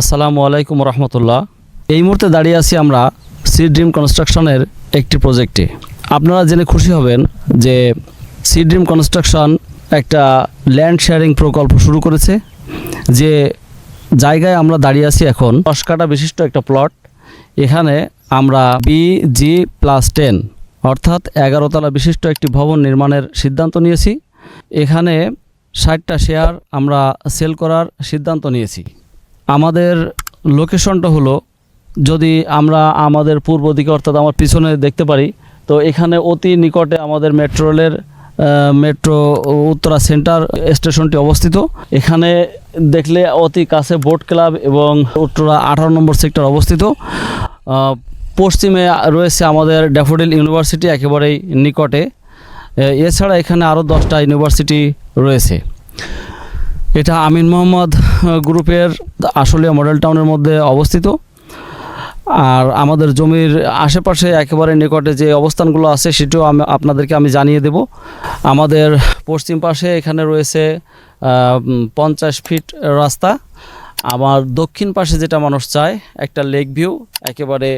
আসসালামু আলাইকুম রহমতুল্লাহ। এই মুহূর্তে দাঁড়িয়ে আছি আমরা সি ড্রিম কনস্ট্রাকশনের একটি প্রজেক্টে আপনারা জেনে খুশি হবেন যে সি ড্রিম কনস্ট্রাকশন একটা ল্যান্ড শেয়ারিং প্রকল্প শুরু করেছে, যে জায়গায় আমরা দাঁড়িয়ে আছি এখন। দশ কাটা বিশিষ্ট একটা প্লট এখানে আমরা বি জি প্লাস টেন অর্থাৎ এগারোতলা বিশিষ্ট একটি ভবন নির্মাণের সিদ্ধান্ত নিয়েছি। এখানে ষাটটা শেয়ার আমরা সেল করার সিদ্ধান্ত নিয়েছি। আমাদের লোকেশনটা হলো, যদি আমরা আমাদের পূর্ব দিকে অর্থাৎ আমার পিছনে দেখতে পারি, তো এখানে অতি নিকটে আমাদের মেট্রো রেলের মেট্রো উত্তরা সেন্টার স্টেশনটি অবস্থিত। এখানে দেখলে অতি কাছে বোট ক্লাব এবং উত্তরা আঠারো নম্বর সেক্টর অবস্থিত। পশ্চিমে রয়েছে আমাদের ড্যাফোডিল ইউনিভার্সিটি একেবারেই নিকটে। এছাড়া এখানে আরও দশটা ইউনিভার্সিটি রয়েছে। এটা আমিন মোহাম্মদ গ্রুপের আশুলিয়া মডেল টাউনের মধ্যে অবস্থিত। আর আমাদের জমির আশেপাশে একেবারে নিকটে যে অবস্থানগুলো আছে, সেটিও আমি আপনাদেরকে আমি জানিয়ে দেব। আমাদের পশ্চিম পাশে এখানে রয়েছে পঞ্চাশ ফিট রাস্তা। আমার দক্ষিণ পাশে যেটা মানুষ চায়, একটা লেক ভিউ একেবারে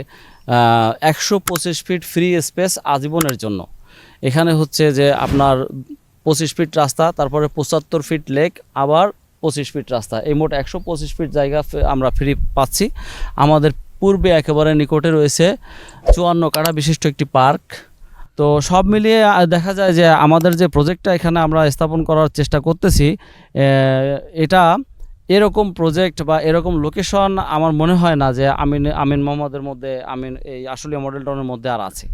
একশো পঁচিশ ফিট ফ্রি স্পেস আজীবনের জন্য। এখানে হচ্ছে যে আপনার পঁচিশ ফিট রাস্তা, তারপরে পঁচাত্তর ফিট লেক আবার পঁচিশ ফিট রাস্তা। এই মোট একশো পঁচিশ ফিট জায়গা আমরা ফ্রি পাচ্ছি। আমাদের পূর্বে একেবারে নিকটে রয়েছে চুয়ান্ন কাঠা বিশিষ্ট একটি পার্ক। তো সব মিলিয়ে দেখা যায় যে আমাদের যে প্রজেক্টটা এখানে আমরা স্থাপন করার চেষ্টা করতেছি এটা এরকম প্রজেক্ট বা এরকম লোকেশন আমার মনে হয় না যে আমিন আমিন মোহাম্মদের মধ্যে, আমিন এই আসলে মডেল টাউনের মধ্যে আর আছে।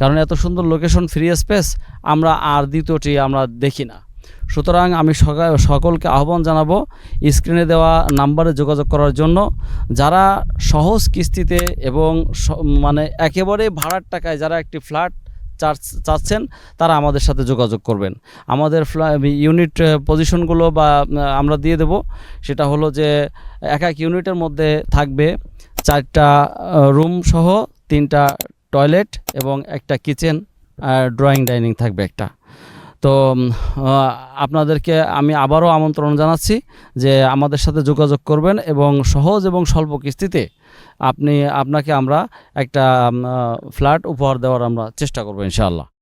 কারণ এত সুন্দর লোকেশন ফ্রি স্পেস আমরা আর দ্বিতীয়টি আমরা দেখি না। সুতরাং আমি সকা সকলকে আহ্বান জানাব স্ক্রিনে দেওয়া নাম্বারে যোগাযোগ করার জন্য। যারা সহজ কিস্তিতে এবং মানে একেবারে ভাড়ার টাকায় যারা একটি ফ্ল্যাট চাচ্ছেন, তারা আমাদের সাথে যোগাযোগ করবেন। আমাদের ইউনিট পজিশনগুলো বা আমরা দিয়ে দেব। সেটা হলো যে, এক এক ইউনিটের মধ্যে থাকবে চারটা রুম সহ তিনটা টয়লেট এবং একটা কিচেন ড্রয়িং ডাইনিং থাকবে একটা। তো আপনাদেরকে আমি আবারও আমন্ত্রণ জানাচ্ছি যে আমাদের সাথে যোগাযোগ করবেন এবং সহজ এবং স্বল্প কিস্তিতে আপনি, আপনাকে আমরা একটা ফ্ল্যাট উপহার দেওয়ার আমরা চেষ্টা করব ইনশাআল্লাহ।